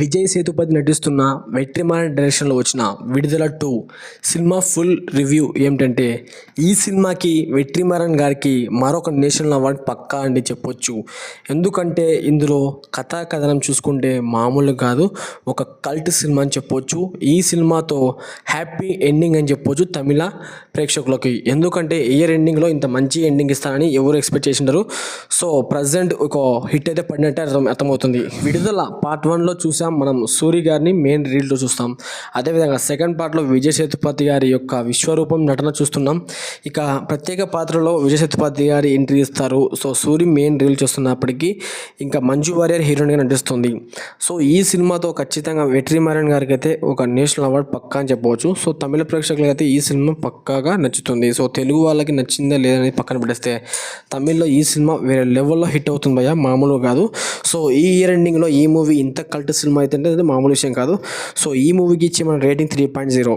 విజయ్ సేతుపతి నటిస్తున్న వెట్రిమారన్ డైరెక్షన్లో వచ్చిన విడుదల టూ సినిమా ఫుల్ రివ్యూ ఏమిటంటే ఈ సినిమాకి వెట్రిమారన్ గారికి మరొక నేషనల్ అవార్డ్ పక్కా అని చెప్పొచ్చు. ఎందుకంటే ఇందులో కథా కథనం చూసుకుంటే మామూలు కాదు ఒక కల్ట్ సినిమా అని చెప్పొచ్చు. ఈ సినిమాతో హ్యాపీ ఎండింగ్ అని చెప్పొచ్చు తమిళ ప్రేక్షకులకి. ఎందుకంటే ఇయర్ ఎండింగ్లో ఇంత మంచి ఎండింగ్ ఇస్తారని ఎవరు ఎక్స్పెక్ట్ చేసిండరు. సో ప్రజెంట్ ఒక హిట్ అయితే పడినట్టే అర్థం అర్థమవుతుంది. విడుదల పార్ట్ వన్లో చూసి మనం సూరి గారిని మెయిన్ రీల్లో చూస్తాం. అదేవిధంగా సెకండ్ పార్ట్లో విజయ్ సేతుపతి గారి యొక్క విశ్వరూపం నటన చూస్తున్నాం. ఇక ప్రత్యేక పాత్రలో విజయ్ సేతుపతి గారి ఎంట్రీ ఇస్తారు. సో సూరి మెయిన్ రీల్ చూస్తున్నప్పటికీ ఇంకా మంజు వారియర్ హీరోయిన్గా నటిస్తుంది. సో ఈ సినిమాతో ఖచ్చితంగా వెట్రిమారన్ గారికి అయితే ఒక నేషనల్ అవార్డు పక్కా అని చెప్పవచ్చు. సో తమిళ ప్రేక్షకులకి అయితే ఈ సినిమా పక్కాగా నచ్చుతుంది. సో తెలుగు వాళ్ళకి నచ్చిందా లేదనేది పక్కన పెట్టేస్తే తమిళ్ళో ఈ సినిమా వేరే లెవెల్లో హిట్ అవుతుంది భయ్య మామూలుగా కాదు. సో ఈ ఇయర్ ఎండింగ్లో ఈ మూవీ ఇంత కల్ట్ సినిమా అయితే అంటే మామూలు విషయం కాదు. సో ఈ మూవీకి ఇచ్చే మన రేటింగ్ త్రీ పాయింట్ జీరో.